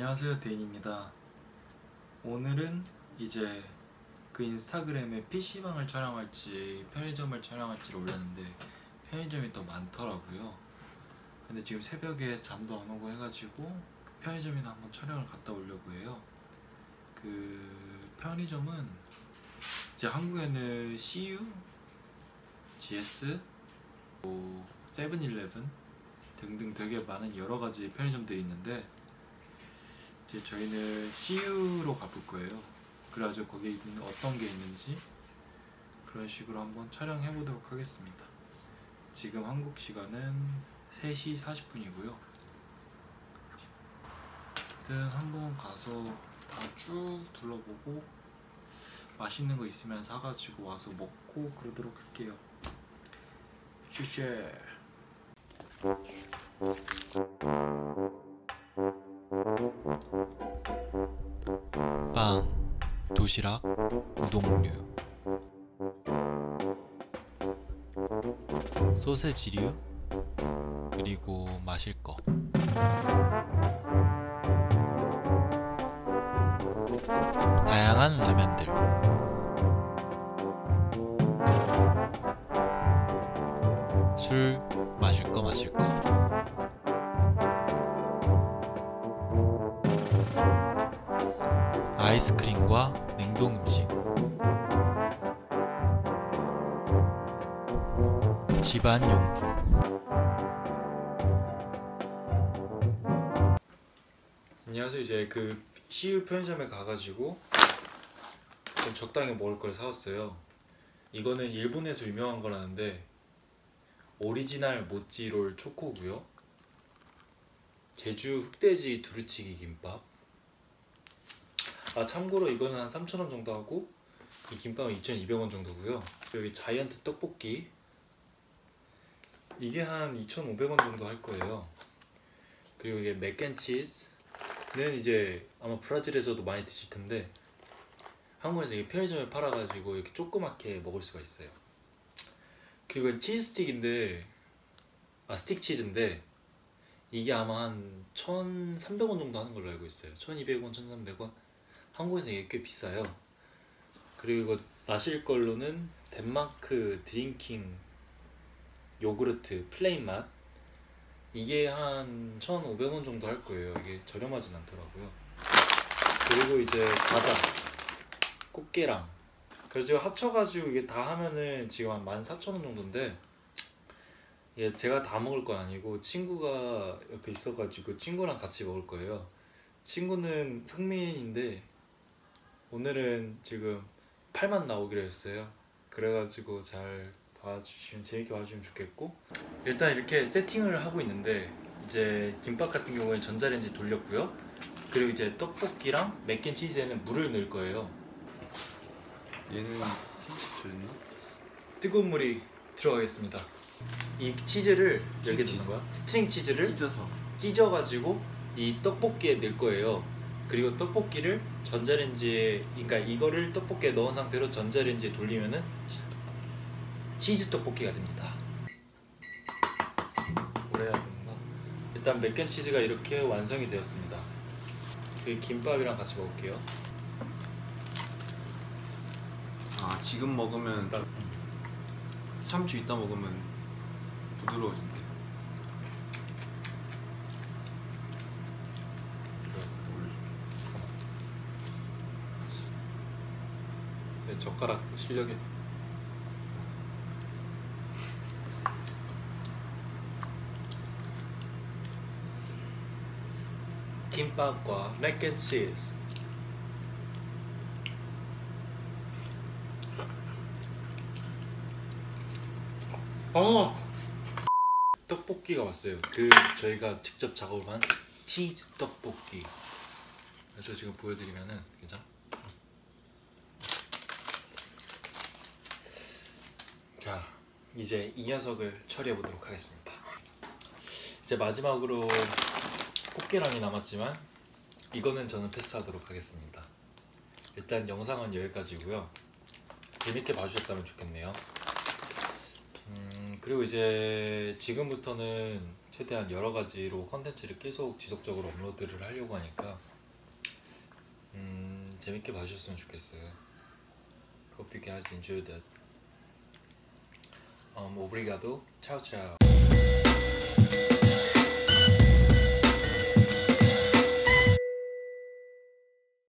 안녕하세요 데인입니다. 오늘은 이제 그 인스타그램에 PC방을 촬영할지 편의점을 촬영할지를 올렸는데 편의점이 더 많더라고요. 근데 지금 새벽에 잠도 안 오고 해가지고 그 편의점이나 한번 촬영을 갔다 오려고 해요. 그 편의점은 이제 한국에는 CU, GS, 뭐 세븐일레븐 등등 되게 많은 여러 가지 편의점들이 있는데 이제 저희는 CU로 가볼 거예요. 그래가지고 거기에 있는 어떤 게 있는지 그런 식으로 한번 촬영해 보도록 하겠습니다. 지금 한국 시간은 3시 40분이고요. 아무튼 한번 가서 다 쭉 둘러보고 맛있는 거 있으면 사가지고 와서 먹고 그러도록 할게요. 쉐쉐. 빵, 도시락, 우동류, 소세지류, 그리고 마실 거. 다양한 라면들. 술, 마실 거, 마실 거. 아이스크림과 냉동 음식. 집안 용품. 안녕하세요. 이제 그 CU 편의점에 가가지고 좀 적당히 먹을 걸 사왔어요. 이거는 일본에서 유명한 거라는데 오리지널 모찌롤 초코고요. 제주 흑돼지 두루치기 김밥. 아 참고로 이거는 한 3,000원 정도 하고 이 김밥은 2,200원 정도고요. 여기 자이언트 떡볶이 이게 한 2,500원 정도 할 거예요. 그리고 이게 맥앤치즈는 이제 아마 브라질에서도 많이 드실 텐데 한국에서 이게 편의점에 팔아가지고 이렇게 조그맣게 먹을 수가 있어요. 그리고 치즈 스틱인데 아 스틱 치즈인데 이게 아마 한 1,300원 정도 하는 걸로 알고 있어요. 1,200원, 1,300원. 한국에서 이게 꽤 비싸요. 그리고 이거 마실 걸로는 덴마크 드링킹 요구르트 플레인 맛 이게 한 1,500원 정도 할 거예요. 이게 저렴하진 않더라고요. 그리고 이제 과자 꽃게랑 그래서 합쳐가지고 이게 다 하면은 지금 한 14,000원 정도인데 예, 제가 다 먹을 건 아니고 친구가 옆에 있어가지고 친구랑 같이 먹을 거예요. 친구는 성민인데 오늘은 지금 팔만 나오기로 했어요. 그래가지고 잘 봐주시면 재밌게 봐주시면 좋겠고 일단 이렇게 세팅을 하고 있는데 이제 김밥 같은 경우에 전자레인지 돌렸고요. 그리고 이제 떡볶이랑 맥앤치즈에는 물을 넣을 거예요. 얘는 30초였나? 뜨거운 물이 들어가겠습니다. 이 치즈를 여기 치즈. 넣는 거야? 스트링 치즈를 찢어서 찢어가지고 이 떡볶이에 넣을 거예요. 그리고 떡볶이를 전자레인지에, 그러니까 이거를 떡볶이에 넣은 상태로 전자레인지에 돌리면은 치즈 떡볶이가 됩니다. 오래 해야 되는구나. 일단 맥앤치즈가 이렇게 완성이 되었습니다. 그 김밥이랑 같이 먹을게요. 아 지금 먹으면 3초 있다 먹으면 부드러워진대 내가 갖다 올려줄게 네, 젓가락 실력에 김밥과 맥앤치즈 어 떡볶이가 왔어요. 그 저희가 직접 작업한 치즈 떡볶이. 그래서 지금 보여드리면은 괜찮아? 자 이제 이 녀석을 처리해 보도록 하겠습니다 이제 마지막으로 꽃게랑이 남았지만 이거는 저는 패스하도록 하겠습니다 일단 영상은 여기까지고요 재밌게 봐주셨다면 좋겠네요 음, 그리고 이제 지금부터는 최대한 여러 가지로 컨텐츠를 계속 지속적으로 업로드를 하려고 하니까 음, 재밌게 봐주셨으면 좋겠어요. Hope you guys enjoyed it. um, obrigado, tchau, tchau.